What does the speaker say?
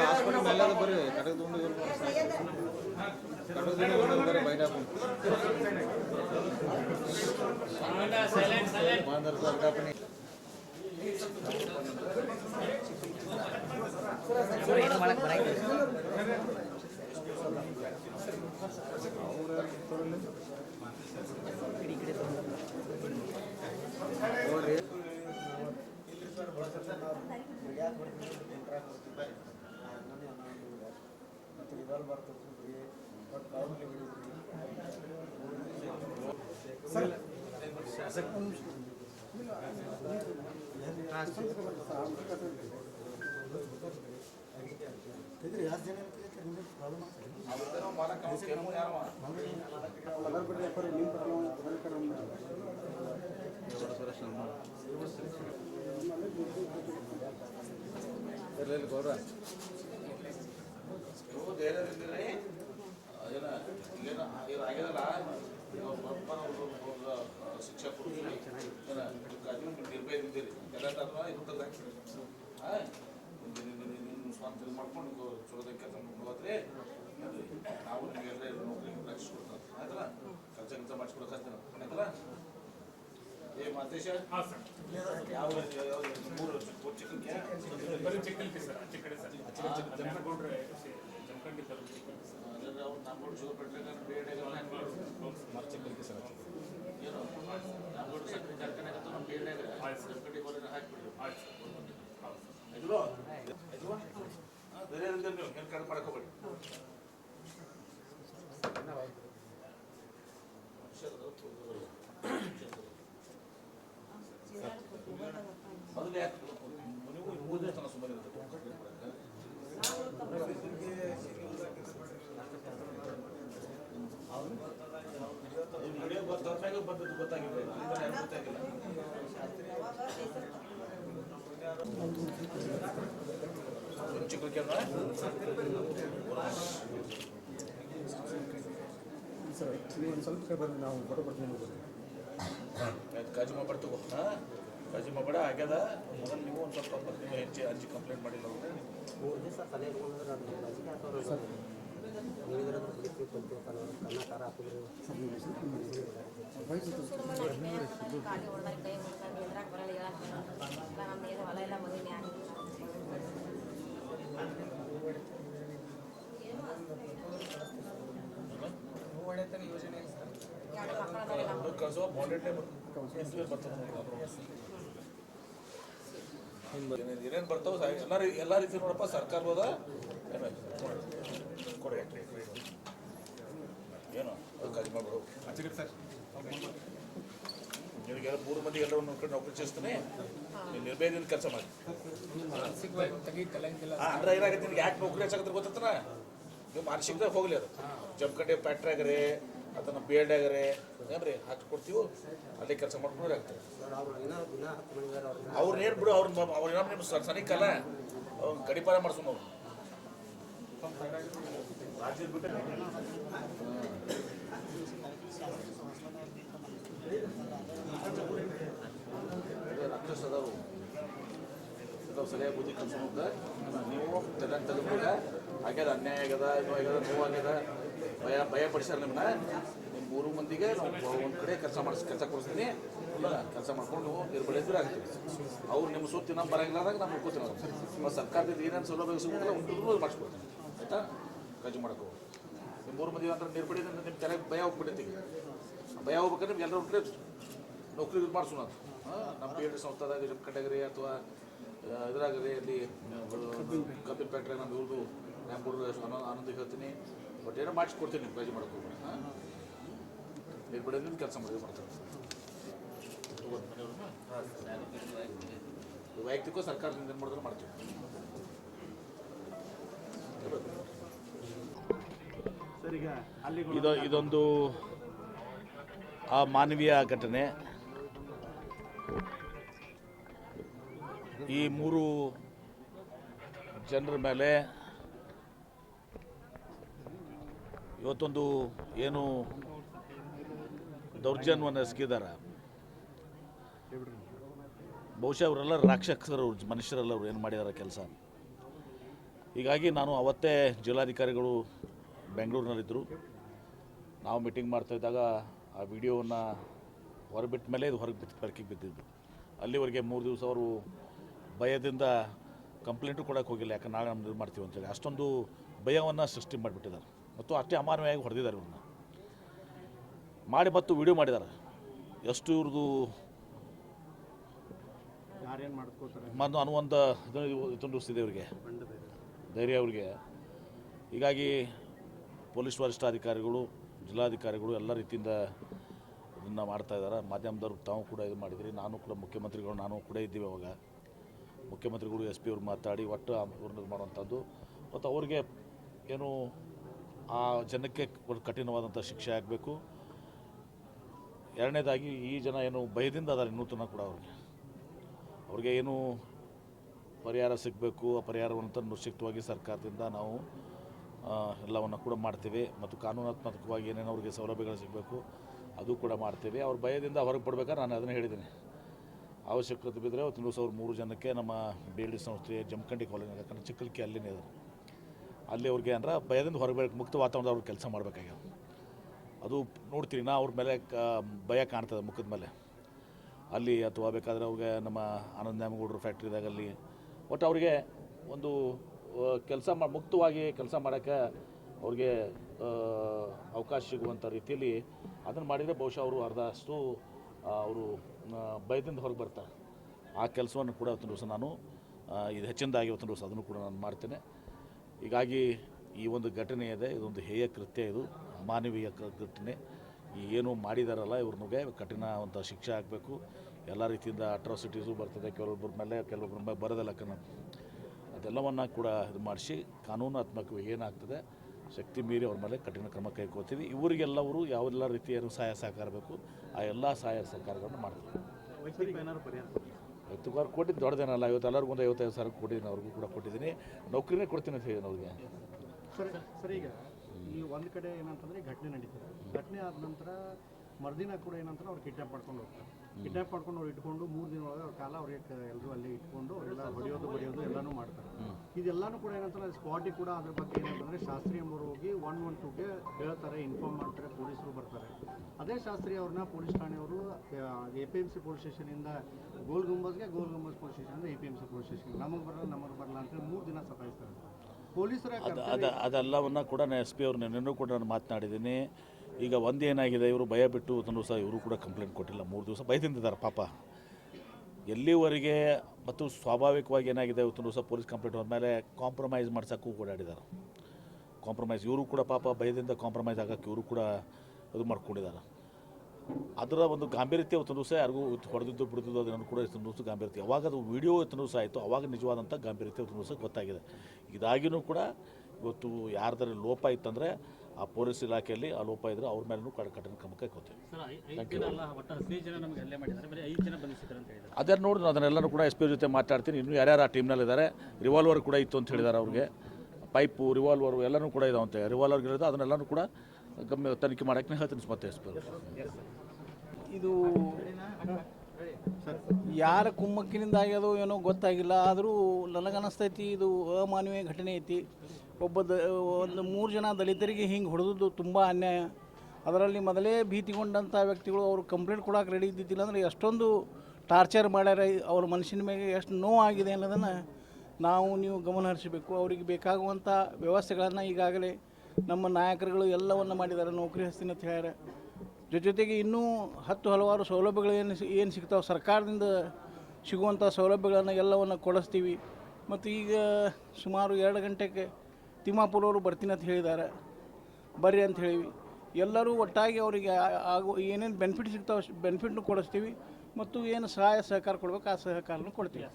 Hospital ಮೇಲೆ ಬರ್ರಿ ಕಡಗ ತಗೊಂಡು ಕಡಗ ತಗೊಂಡು ಬರ್ರಿ ಬೈಟ್ ಹಾಕೊಂಡು ಬಾಂಧರ್ ಸರ್ಕಾಪನಿ ಇರ್ಲಿ ಗೌಡ್ರ ಶಿಕ್ಷಕರು ನಿರ್ಭಯದಿದ್ದೀರಿ ಎಲ್ಲ ಸ್ವಂತ ಇದು ಮಾಡ್ಕೊಂಡು ಚಲೋದಕ್ಕೆ ಹೋದ್ರೆ ನಾವು ನಿಮಗೆಲ್ಲ ನೌಕರಿ ರಕ್ಷಿಸ್ಕೊಡ್ತಾರೆ ಆಯ್ತಲ್ಲ ಕೆಲಸ ಕೆಲಸ ಮಾಡಿಸ್ಕೊಡಕ್ಕೆ ಆಯ್ತಲ್ಲ ಏ ಮಾತೇಶ ಯಾವ ಯಾವ ಮೂರು ಚಿಕ್ಕಕ್ಕೆ ಬರೀ ಚಿಕ್ಕಲ್ಕಿ ಸರ್ ಆಚೆ ಕಡೆ ಸರ್ ಅವ್ರು ನಮ್ಮ ಶುಗರ್ ಪೆಟ್ರೋಲ್ ಬೇಡ ಚಿಕ್ಕಲ್ಕಿ ಸರ್ ಏನು ನಮ್ಮ ಸಕ್ಕರೆ ಕಾರ್ಖಾನೆ ಆಗತ್ತೋ ನಮ್ಮ ಬೇಡ ಹಾಕ್ಬಿಡ್ರಿ ಆಯ್ತು ನೀವು ಏನು ಕಡಿಮೆ ಮಾಡ್ಕೋಬೇಡಿ ಮೊದಲು ಯಾಕೆ ನೀವು ಮೂರು ಇರುತ್ತೆ ತನಕ ಸುಮ್ಮನೆ ಇರುತ್ತೆ ವಿಡಿಯೋ ಗೊತ್ತಾಗ ಬಂದದ್ದು ಗೊತ್ತಾಗಿಲ್ಲ ಇಲ್ಲಿಂದ ಯಾರಿಗೂ ಗೊತ್ತಾಗಿಲ್ಲ ಒಂದು ಚಿಕ್ಕ ಕೇಳ ಸರ್ ನೀವು ಒಂದು ಸ್ವಲ್ಪ ಕಡೆ ಬಂದು ನಾವು ಫೋಟೋ ಕೊಡ್ತೀನಿ ಆಯ್ತು ಕಾಜು ಮಾಡ್ಬೇಡ ತಗೋ ಹಾಂ ಕಾಜು ಆಗ್ಯದ ಮೊದಲು ನೀವು ಒಂದು ಸ್ವಲ್ಪ ಬರ್ತೀವಿ ಹೆಚ್ಚು ಅರ್ಜಿ ಕಂಪ್ಲೇಂಟ್ ಮಾಡಿಲ್ಲ. ಮೂರು ದಿವಸ ತಲೆ ಇಟ್ಕೊಂಡ್ರೆ ಅದು ಹಾಕೋರು ಹೇಳಿದ್ರೆ ಹಣಕಾಸು ಬರ್ತಾವ ಬರ್ತದೆ ಏನೇನು ಬರ್ತಾವೆ ಎಲ್ಲ ಎಲ್ಲ ರೀತಿ ನೋಡಪ್ಪ, ಸರ್ಕಾರ ಕೊಡಿ ಏನು? ಮೂರು ಮಂದಿ ಎಲ್ಲ ನೋಡ್ಕೊಂಡು ನೌಕರಿ ಚೇಸ್ತಾನೆ ನಿರ್ಭಯದಿಂದ ಕೆಲಸ ಮಾಡಿ. ಅಂದ್ರೆ ಏನಾಗುತ್ತೆ ನಿನ್ಗೆ ಯಾಕೆ ನೌಕರಿ ಹಚ್ಚಾಕತ್ರ ಗೊತ್ತಾ ನೀವು ಮಾನಸಿಕದಾಗ ಹೋಗ್ಲಿ ಅದು. ಜಮ್ಕಂಡೆ ಫ್ಯಾಕ್ಟ್ರಿ ಅದನ್ನು ಬೇಲ್ಡಾಗರೆ ಏನ್ರಿ ಹಾಕಿ ಕೊಡ್ತೀವಿ ಅಲ್ಲಿ ಕೆಲಸ ಮಾಡ್ಕೊಂಡು ಆಗ್ತದೆ. ಅವ್ರು ಏನು ಬಿಡು ಅವ್ರನ್ನ ಅವ್ರ ಏನೋ ನಿಮ್ಮ ಸನಿಕಲ್ಲ ಅವ್ರ ಗಡಿಪಾರ ಮಾಡ್ಸೋಣ ಅವ್ರು ಸರಿಯಾಗಿ ಬುದ್ಧಿ ಕಲ್ಸ್ಕೊಂಡು ನೀವು ತಲೆ ತೆಗೆದುಕೊಂಡ ಆಗ್ಯದ ಅನ್ಯಾಯ ಆಗ್ಯದ ಇದು ಆಗ್ಯದ ನೋವು ಆಗ್ಯದ ಭಯ ಭಯ ಪಡಿಸ್ಯಾರ ನಿಮ್ಮನ್ನ ನಿಮ್ಮ ಮೂರು ಮಂದಿಗೆ ನಾವು ಒಂದು ಕಡೆ ಕೆಲಸ ಮಾಡಿಸ್, ಕೆಲಸ ಕೊಡಿಸ್ತೀನಿ. ಕೆಲಸ ಮಾಡ್ಕೊಂಡು ನಿರ್ಬಳಿದ್ರೆ ಆಗ್ತೀವಿ ಅವ್ರು ನಿಮ್ಮ ಸುತ್ತಿ ನಮ್ಮ ಬರಂಗಿಲ್ಲದಾಗ ನಾವು ನಾವು. ಮತ್ತು ಸರ್ಕಾರದಿಂದ ಏನೇನು ಸೌಲಭ್ಯ ಸಿಗುತ್ತಲ್ಲ ಉಂಟು ಮಾಡಿಸ್ಕೊಡ್ತೀನಿ ಆಯಿತಾ? ಕಾಜು ಮಾಡ್ಕೋ ನಿಮ್ಮ ಮೂರು ಮಂದಿ ಅಂದ್ರೆ ನಿರ್ಬಳಿದ್ರೆ ನಿಮ್ಮ ತೆರೆ ಭಯ ಹೋಗ್ಬಿಟ್ಟಿರ್ತೀವಿ. ಭಯ ಹೋಗ್ಬೇಕಾದ್ರೆ ನಿಮ್ಗೆ ಎಲ್ಲರೂ ಕಡೆ ನೌಕರಿ ಇದು ಮಾಡಿಸೋಣ ನಮ್ಮ ಪಿ ಎಡ್ ಸಂಸ್ಥಾದಾಗ ನಮ್ಮ ಅಥವಾ ಇದ್ರಾಗ್ರಿ ಅಲ್ಲಿ ಕಬ್ಬಿನ ಫ್ಯಾಕ್ಟ್ರಿ ನಮ್ಮ ಇವ್ರದ್ದು ನಾನು ಆನಂದ ಹೇಳ್ತೀನಿ. ಬಟ್ ಏನೋ ಮಾಡಿಸ್ಕೊಡ್ತೀನಿ ನೀವು ಕಾಳಜಿ ಮಾಡ್ಕೋಬೇಡಿ ಹಾಂ? ನಿಮ್ಮ ಕೆಲಸ ಮಾಡಿ ಮಾಡ್ತಾರೆ. ವೈಯಕ್ತಿಕ ಸರ್ಕಾರದಿಂದ ಏನು ಮಾಡಿದ್ರು ಮಾಡ್ತೀವಿ. ಇದು ಇದೊಂದು ಆ ಮಾನವೀಯ ಘಟನೆ. ಈ ಮೂರು ಜನರ ಮೇಲೆ ಇವತ್ತೊಂದು ಏನು ದೌರ್ಜನ್ಯವನ್ನು ಎಸಗಿದ್ದಾರೆ ಬಹುಶಃ ಅವರೆಲ್ಲ ರಾಕ್ಷಸರು ಮನುಷ್ಯರೆಲ್ಲ ಅವ್ರು ಏನು ಮಾಡಿದ್ದಾರೆ ಕೆಲಸ. ಹೀಗಾಗಿ ನಾನು ಅವತ್ತೇ ಜಿಲ್ಲಾಧಿಕಾರಿಗಳು ಬೆಂಗಳೂರಿನಲ್ಲಿದ್ದರು. ನಾವು ಮೀಟಿಂಗ್ ಮಾಡ್ತಾ ಇದ್ದಾಗ ಆ ವಿಡಿಯೋವನ್ನು ಹೊರಬಿಟ್ಟ ಮೇಲೆ ಇದು ಹೊರಗೆ ಬಿತ್ತು ಪರ್ಕಿಗೆ ಬಿದ್ದಿದ್ದು. ಅಲ್ಲಿವರೆಗೆ ಮೂರು ದಿವಸ ಅವರು ಭಯದಿಂದ ಕಂಪ್ಲೇಂಟು ಕೊಡೋಕ್ಕೆ ಹೋಗಿಲ್ಲ, ಯಾಕಂದ್ರೆ ನಾಳೆ ನಮ್ಮ ಇದು ಮಾಡ್ತೀವಿ ಅಂತೇಳಿ. ಅಷ್ಟೊಂದು ಭಯವನ್ನು ಸೃಷ್ಟಿ ಮಾಡಿಬಿಟ್ಟಿದ್ದಾರೆ. ಮತ್ತು ಅಷ್ಟೇ ಅಮಾನವಾಗಿ ಹೊಡೆದಿದ್ದಾರೆ ಇವ್ರನ್ನ. ಮಾಡಿ ಮತ್ತು ವಿಡಿಯೋ ಮಾಡಿದ್ದಾರೆ. ಎಷ್ಟು ಇವ್ರದ್ದು ಮಣ್ಣು ಅನ್ನುವಂಥ ಇದು ತುಂಬಿಸ್ತಿದೆ ಇವರಿಗೆ. ಧೈರ್ಯ ಅವ್ರಿಗೆ. ಹೀಗಾಗಿ ಪೊಲೀಸ್ ವರಿಷ್ಠಾಧಿಕಾರಿಗಳು ಜಿಲ್ಲಾಧಿಕಾರಿಗಳು ಎಲ್ಲ ರೀತಿಯಿಂದ ಇದನ್ನು ಮಾಡ್ತಾ ಇದ್ದಾರೆ. ಮಾಧ್ಯಮದವ್ರು ತಾವು ಕೂಡ ಇದು ಮಾಡಿದ್ರಿ. ನಾನು ಕೂಡ ಮುಖ್ಯಮಂತ್ರಿಗಳು ನಾನು ಕೂಡ ಇದ್ದೀವಿ ಅವಾಗ. ಮುಖ್ಯಮಂತ್ರಿಗಳು ಎಸ್ ಪಿ ಅವ್ರು ಮಾತಾಡಿ ಒಟ್ಟು ಇವ್ರನ್ನ ಇದು ಮಾಡುವಂಥದ್ದು ಮತ್ತು ಅವ್ರಿಗೆ ಏನು ಆ ಜನಕ್ಕೆ ಒಂದು ಕಠಿಣವಾದಂಥ ಶಿಕ್ಷೆ ಆಗಬೇಕು. ಎರಡನೇದಾಗಿ ಈ ಜನ ಏನು ಭಯದಿಂದ ಅದಾರೆ ನೂತನ ಕೂಡ ಅವ್ರಿಗೆ. ಅವ್ರಿಗೆ ಏನು ಪರಿಹಾರ ಸಿಗಬೇಕು, ಆ ಪರಿಹಾರವನ್ನು ನಿಶ್ಚಿತವಾಗಿ ಸರ್ಕಾರದಿಂದ ನಾವು ಎಲ್ಲವನ್ನು ಕೂಡ ಮಾಡ್ತೇವೆ ಮತ್ತು ಕಾನೂನಾತ್ಮಕವಾಗಿ ಏನೇನು ಅವ್ರಿಗೆ ಸೌಲಭ್ಯಗಳು ಸಿಗಬೇಕು, ಅದು ಕೂಡ ಮಾಡ್ತೇವೆ. ಅವ್ರ ಭಯದಿಂದ ಹೊರಗೆ ಪಡ್ಬೇಕಾದ್ರೆ ನಾನು ಅದನ್ನು ಹೇಳಿದ್ದೀನಿ. ಅವಶ್ಯಕತೆ ಬಿದ್ದರೆ ಅವತ್ತು ಸಾವಿರದ ಮೂರು ಜನಕ್ಕೆ ನಮ್ಮ ಬಿ ಎಲ್ ಡಿ ಸಂಸ್ಥೆ ಜಮಖಂಡಿ ಕಾಲೇಜ್ ಯಾಕಂದರೆ ಚಿಕ್ಕಲಿಕ್ಕೆ ಅಲ್ಲಿನೇ ಇದೆ ಅಲ್ಲಿ ಅವ್ರಿಗೆ ಅಂದ್ರೆ ಭಯದಿಂದ ಹೊರಗೆ ಮುಕ್ತ ವಾತಾವರಣದ ಅವ್ರಿಗೆ ಕೆಲಸ ಮಾಡಬೇಕಾಗ್ಯದ. ಅದು ನೋಡ್ತೀರಿ ನಾ ಅವ್ರ ಮೇಲೆ ಭಯ ಕಾಣ್ತದೆ ಮುಖದ ಮೇಲೆ. ಅಲ್ಲಿ ಅಥವಾ ಬೇಕಾದ್ರೆ ಅವ್ರಿಗೆ ನಮ್ಮ ಆನಂದ ನ್ಯಾಮಗೌಡರು ಫ್ಯಾಕ್ಟ್ರಿದಾಗ ಅಲ್ಲಿ, ಒಟ್ಟು ಅವ್ರಿಗೆ ಒಂದು ಕೆಲಸ ಮಾ, ಮುಕ್ತವಾಗಿ ಕೆಲಸ ಮಾಡೋಕ್ಕೆ ಅವ್ರಿಗೆ ಅವಕಾಶ ಸಿಗುವಂಥ ರೀತಿಯಲ್ಲಿ ಅದನ್ನು ಮಾಡಿದರೆ ಬಹುಶಃ ಅವರು ಅರ್ಧಷ್ಟು ಅವರು ಭಯದಿಂದ ಹೊರಗೆ ಬರ್ತಾರೆ. ಆ ಕೆಲಸವನ್ನು ಕೂಡ ಇವತ್ತಿನ ದಿವಸ ನಾನು ಇದು ಹೆಚ್ಚಿನದಾಗಿ ಇವತ್ತಿನ ದಿವಸ ಅದನ್ನು ಕೂಡ ನಾನು ಮಾಡ್ತೇನೆ. ಹೀಗಾಗಿ ಈ ಒಂದು ಘಟನೆ ಇದೆ, ಇದೊಂದು ಹೇಯ ಕೃತ್ಯ ಇದು, ಅಮಾನವೀಯ ಕ- ಘಟನೆ. ಏನು ಮಾಡಿದಾರಲ್ಲ ಇವ್ರಿಗೆ ಕಠಿಣವಂಥ ಶಿಕ್ಷೆ ಆಗಬೇಕು ಎಲ್ಲ ರೀತಿಯಿಂದ ಅಟ್ರಾಸಿಟೀಸು ಬರ್ತದೆ ಕೆಲವೊಬ್ಬರ ಮೇಲೆ ಕೆಲವೊಬ್ಬರ ಮೇಲೆ ಬರೋದಿಲ್ಲ ಕಣ. ಅದೆಲ್ಲವನ್ನು ಕೂಡ ಇದು ಮಾಡಿಸಿ, ಕಾನೂನಾತ್ಮಕವಾಗಿ ಏನಾಗ್ತದೆ, ಶಕ್ತಿ ಮೀರಿ ಅವ್ರ ಮೇಲೆ ಕಠಿಣ ಕ್ರಮ ಕೈಗೊಳ್ತೀವಿ. ಇವರಿಗೆಲ್ಲವರು ಯಾವೆಲ್ಲ ರೀತಿಯ ಸಹಾಯ ಸಹಕಾರ ಬೇಕು, ಆ ಎಲ್ಲ ಸಹಾಯ ಸಹಕಾರಗಳನ್ನು ಮಾಡ್ತೀವಿ. ಐವತ್ತು ಕೊಟ್ಟಿದ್ದು ದೊಡ್ಡದೇನಲ್ಲ ಇವತ್ತು ಎಲ್ಲರಿಗೂ ಒಂದು ಐವತ್ತೈದು ಸಾವಿರ ಕೊಟ್ಟಿದ್ದೀನಿ, ಅವ್ರಿಗೂ ಕೂಡ ಕೊಟ್ಟಿದ್ದೀನಿ. ನೌಕರಿನೇ ಕೊಡ್ತೀನಿ ಅಂತ ಹೇಳಿದ್ದೀನಿ ಅವ್ರಿಗೆ. ಸರ್ ಸರ್ ಈಗ, ಈ ಒಂದು ಕಡೆ ಏನಂತಂದ್ರೆ ಘಟನೆ ನಡೀತದೆ. ಘಟನೆ ಆದ ನಂತರ ಮರುದಿನ ಕೂಡ ಏನಂತಾರೆ ಅವ್ರು ಕಿಡ್ನಾಪ್ ಮಾಡ್ಕೊಂಡು ಹೋಗ್ತಾರೆ. ಕಿಡ್ನಾಪ್ ಮಾಡ್ಕೊಂಡು ಅವ್ರು ಇಟ್ಕೊಂಡು ಮೂರು ದಿನ ಒಳಗೆ ಅವ್ರ ಕಾಲ ಅವ್ರಿಗೆ ಎಲ್ಲರೂ ಅಲ್ಲಿ ಇಟ್ಕೊಂಡು ಅವರೆಲ್ಲ ಹೊಡೆಯೋದು ಬಡಿಯೋದು ಎಲ್ಲನೂ ಮಾಡ್ತಾರೆ. ಇದೆಲ್ಲನೂ ಕೂಡ ಏನಂತಾರೆ ಸ್ಪಾಟಿ ಕೂಡ ಅದ್ರ ಬಗ್ಗೆ ಏನಂತಂದ್ರೆ ಶಾಸ್ತ್ರಿ ಎಂಬರು ಹೋಗಿ ಒನ್ ಒನ್ ಟೂಗೆ ಹೇಳ್ತಾರೆ ಇನ್ಫಾರ್ಮ್ ಮಾಡ್ತಾರೆ ಪೊಲೀಸರು ಬರ್ತಾರೆ. ಅದೇ ಶಾಸ್ತ್ರಿ ಅವ್ರನ್ನ police ಠಾಣೆಯವರು A P M C police ಸ್ಟೇಷನಿಂದ Gol ಗುಂಬಸ್ಗೆ Gol Gumbaz police ಸ್ಟೇಷನಿಂದ A P M C police station ನಮಗೆ ಬರಲ್ಲ ನಮಗೆ ಬರಲ್ಲ ಅಂತೇಳಿ ಮೂರು ದಿನ ಸತಾಯಿಸ್ತಾರೆ. ಪೊಲೀಸರ ಅದೆಲ್ಲವನ್ನ ಅದು ಅದೆಲ್ಲವನ್ನು ಕೂಡ ನಾನು ಎಸ್ ಪಿ ಅವ್ರನ್ನ ನಿನ್ನೆನೂ ಕೂಡ ನಾನು ಮಾತನಾಡಿದ್ದೀನಿ. ಈಗ ಒಂದೇನಾಗಿದೆ ಇವರು ಭಯ ಬಿಟ್ಟು ತನ್ನೂ ಸಹ ಇವರು ಕೂಡ ಕಂಪ್ಲೇಂಟ್ ಕೊಟ್ಟಿಲ್ಲ. ಮೂರು ದಿವಸ ಭಯದಿಂದಿದ್ದಾರೆ ಪಾಪ. ಎಲ್ಲಿವರೆಗೆ ಮತ್ತು ಸ್ವಾಭಾವಿಕವಾಗಿ ಏನಾಗಿದೆ ಇವತ್ತು ಸಹ ಪೊಲೀಸ್ ಕಂಪ್ಲೇಂಟ್ ಹೋದ್ಮೇಲೆ ಕಾಂಪ್ರಮೈಸ್ ಮಾಡ್ಸೋಕ್ಕೂ ಓಡಾಡಿದ್ದಾರೆ. ಕಾಂಪ್ರಮೈಸ್ ಇವರು ಕೂಡ ಪಾಪ ಭಯದಿಂದ ಕಾಂಪ್ರಮೈಸ್ ಆಗೋಕ್ಕೆ ಇವರು ಕೂಡ ಇದು ಮಾಡ್ಕೊಂಡಿದ್ದಾರೆ. ಅದರ ಒಂದು ಗಾಂಭೀರ್ಯತೆ ಇವತ್ತು ದಿವಸ ಯಾರಿಗೂ ಹೊಡೆದಿದ್ದು, ಬಿಡ್ದಿದ್ದು ಅದನ್ನು ಕೂಡ ಇವತ್ತು ದಿವಸ ಗಾಂಭೀರ್ಯತೆ. ಅವಾಗ ಅದು ವಿಡಿಯೋ ಇವತ್ತು ದಿವಸ ಆಯಿತು, ಅವಾಗ ನಿಜವಾದಂಥ ಗಾಂಭೀರ್ಯತೆ ಇವತ್ತು ದಿವಸ ಗೊತ್ತಾಗಿದೆ. ಇದಾಗಿನೂ ಕೂಡ ಇವತ್ತು ಯಾರ್ದಾರ ಲೋಪ ಇತ್ತಂದರೆ ಆ ಪೊಲೀಸ್ ಇಲಾಖೆಯಲ್ಲಿ ಆ ಲೋಪ ಇದ್ರೆ ಅವ್ರ ಮೇಲೂ ಕಡ ಕಠಿಣ ಕ್ರಮ ಕೈಕೋತೀವಿ ಸರ್ ಐ- ಐದು ಜನ ಅಲ್ಲ ಒಟ್ಟು ಹದಿನೈದು ಜನ ನಮಗೆ ಹಲ್ಲೆ ಮಾಡಿದ್ದಾರೆ. ಬರೀ ಐದು ಜನ ಬಂಧಿಸಿದ್ದಾರೆ ಅಂತ ಹೇಳಿದ್ದಾರೆ. ಅದೇ ನೋಡಿ ಅದನ್ನೆಲ್ಲರೂ ಕೂಡ ಎಸ್ ಪಿ ಜೊತೆ ಮಾತಾಡ್ತೀನಿ. ಇನ್ನೂ ಯಾರ್ಯಾರು ಆ ಟೀಮ್ನಲ್ಲಿದ್ದಾರೆ ರಿವಾಲ್ವರ್ ಕೂಡ ಇತ್ತು ಅಂತ ಹೇಳಿದ್ದಾರೆ ಅವ್ರಿಗೆ. ಪೈಪು ರಿವಾಲ್ವರು ಎಲ್ಲನೂ ಕೂಡ ಇದಾವಂತೆ. ರಿವಾಲ್ವರ್ ಇರೋದು ಅದನ್ನೆಲ್ಲನೂ ಕೂಡ ಗಮ್ಯ ತನಿಖೆ ಮಾಡೋಕ್ಕೆ ಹೇಳ್ತೀನಿ ಮತ್ತೆ ಎಸ್ ಪಿ ಇದು ಯಾರ ಕುಮ್ಮಕ್ಕಿನಿಂದ ಆಗ್ಯದೋ ಏನೋ ಗೊತ್ತಾಗಿಲ್ಲ. ಆದರೂ ನನಗನ್ನಿಸ್ತೈತಿ ಇದು ಅಮಾನವೀಯ ಘಟನೆ ಐತಿ. ಒಬ್ಬ ದ, ಒಂದು ಮೂರು ಜನ ದಲಿತರಿಗೆ ಹಿಂಗೆ ಹೊಡೆದದ್ದು ತುಂಬ ಅನ್ಯಾಯ. ಅದರಲ್ಲಿ ಮೊದಲೇ ಭೀತಿಗೊಂಡಂಥ ವ್ಯಕ್ತಿಗಳು ಅವರು ಕಂಪ್ಲೇಂಟ್ ಕೊಡೋಕೆ ರೆಡಿ ಇದ್ದಿದ್ದಿಲ್ಲ ಅಂದರೆ ಎಷ್ಟೊಂದು ಟಾರ್ಚರ್ ಮಾಡ್ಯಾರ, ಅವ್ರ ಮನುಷ್ಯನ ಮೇಲೆ ಎಷ್ಟು ನೋವಾಗಿದೆ ಅನ್ನೋದನ್ನು ನಾವು ನೀವು ಗಮನ ಹರಿಸಬೇಕು. ಅವರಿಗೆ ಬೇಕಾಗುವಂಥ ವ್ಯವಸ್ಥೆಗಳನ್ನು ಈಗಾಗಲೇ ನಮ್ಮ ನಾಯಕರುಗಳು ಎಲ್ಲವನ್ನು ಮಾಡಿದ್ದಾರೆ, ನೌಕರಿ ಹಸ್ತಿನ ಅಂತ ಜೊ- ಜೊತೆಗೆ ಇನ್ನೂ ಹತ್ತು ಹಲವಾರು ಸೌಲಭ್ಯಗಳು ಏನು ಏನು ಸಿಗ್ತಾವೆ, ಸರ್ಕಾರದಿಂದ ಸಿಗುವಂಥ ಸೌಲಭ್ಯಗಳನ್ನು ಎಲ್ಲವನ್ನು ಕೊಡಿಸ್ತೀವಿ. ಮತ್ತು ಈಗ ಸುಮಾರು ಎರಡು ಗಂಟೆಗೆ ತಿಮ್ಮಾಪುರ ಅವರು ಬರ್ತೀನಿ ಅಂತ ಹೇಳಿದ್ದಾರೆ. ಬರ್ರಿ ಅಂತ ಹೇಳಿವಿ. ಎಲ್ಲರೂ ಒಟ್ಟಾಗಿ ಅವರಿಗೆ ಆಗೋ, ಏನೇನು ಬೆನಿಫಿಟ್ ಸಿಗ್ತಾವೆ ಬೆನಿಫಿಟ್ನು ಕೊಡಿಸ್ತೀವಿ. ಮತ್ತು ಏನು ಸಹಾಯ ಸಹಕಾರ ಕೊಡ್ಬೇಕು, ಆ ಸಹಕಾರನೂ ಕೊಡ್ತೀವಿ.